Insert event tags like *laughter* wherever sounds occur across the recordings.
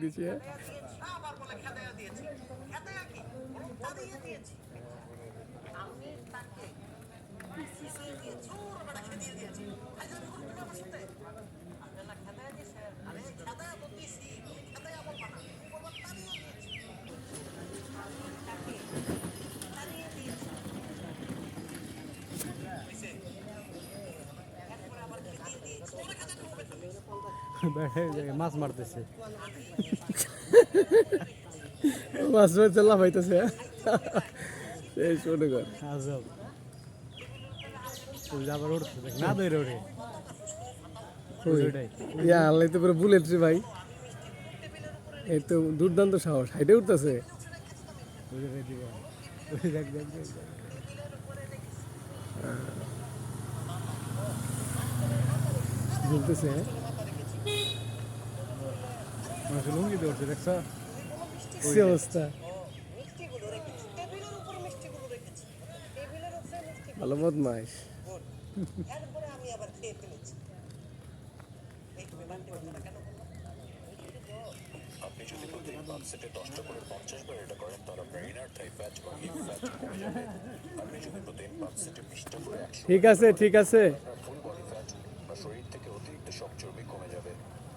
দিছি হ্যাঁ? আবার বলে খেদাইয়া দিয়েছি খেদাইয়া কি বরং তাড়িয়ে দিয়েছি আমি তাকে শিখিয়ে দিয়েছি ওর বেটা খেদিয়ে দিয়েছি ফাইজলামি করো তুমি আমার সাথে আপনি না খেদাইয়া দিয়েছেন আরে খেদাইয়া তো দিয়েছি তুমি খেদাইয়া বলবা না তুমি বলবা তাড়িয়ে দিয়েছি আমি তাকে তাড়িয়ে দিয়েছি হয়েছে? এরপরে আবার খেদিয়ে দিয়েছি ওরা খেদাইতে হবে তুমি মাছ মারতেছে। *laughs* মাছ মারতে লাফাইতেছে হ্যাঁ? এই শোনো কর। আজব। তুই আবার উঠছে দেখ না দৌড়ে ওঠে। ইয়া আল্লাহ তো পুরো বুলেট রে ভাই। এই তো দুর্দান্ত সাহস। হাইটে উঠতেছে। দেখ দেখ দেখ দেখ দেখ। ঝুলতেছে হ্যাঁ? মানুষ লুঙ্গি দৌড়ছে দেখছ কি অবস্থা মিষ্টিগুলো রেখেছি টেবিলের উপর মিষ্টিগুলো রেখেছি টেবিলের উপরে মিষ্টি ভালো বদমাইশ আমি আবার খেয়ে ফেলেছি? আপনি যদি সেটে দশটা করে পঞ্চাশ বার এটা করেন তাহলে বা হিপ আপনি যদি প্রতিদিন সেটে বিশটা করে ঠিক আছে ঠিক আছে আপনার ফুল বডি ফ্যাট বা শরীর অতিরিক্ত শক চর্বি কমে যাবে।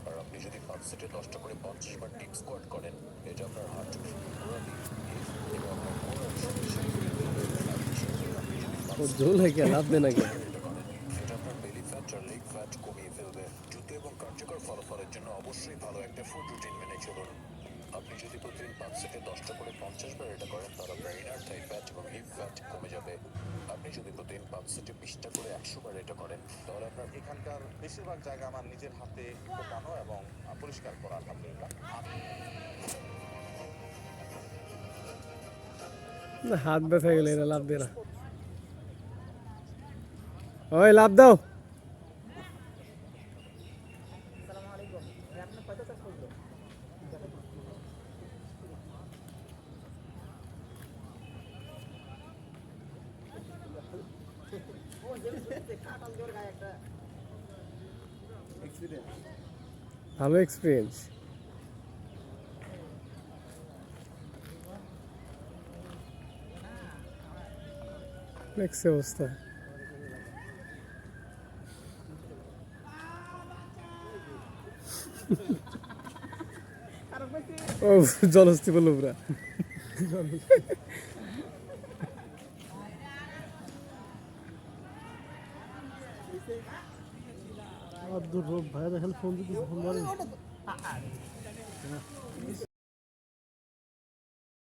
আর আপনি যদি পাঁচ সেটে দশটা করে পঞ্চাশ বার ডিপ স্কোয়াট করেন এটা আপনার হার্ট গোড়ালি এবং আপনার আপনি হয় কেন এটা আপনার বেলি ফ্যাট আর লেগ ফ্যাট কমিয়ে ফেলবে। দ্রুত এবং কার্যকর ফলাফলের জন্য অবশ্যই ভালো একটা ফুড রুটিন মেনে চলুন। আপনি যদি প্রতিদিন পাঁচ থেকে দশটা করে পঞ্চাশ বার এটা করেন তাহলে প্রতিদিন পাঁচ বিশটা করে একশো বার এটা করেন। তাহলে আপনার এখানকার বেশিরভাগ জায়গা আমার নিজের হাতে কোপানো এবং পরিষ্কার করা আলহামদুলিল্লাহ। না, হাত ব্যথা গেলে এটা লাভ দেয় না। ওই লাভ দাও। ভালো এক্সপিরিয়েন্স দেখছে অবস্থা। ও জলস্তি বলল পুরা আর রব ভাই দেখেন ফোন দিতে ফোন ধরে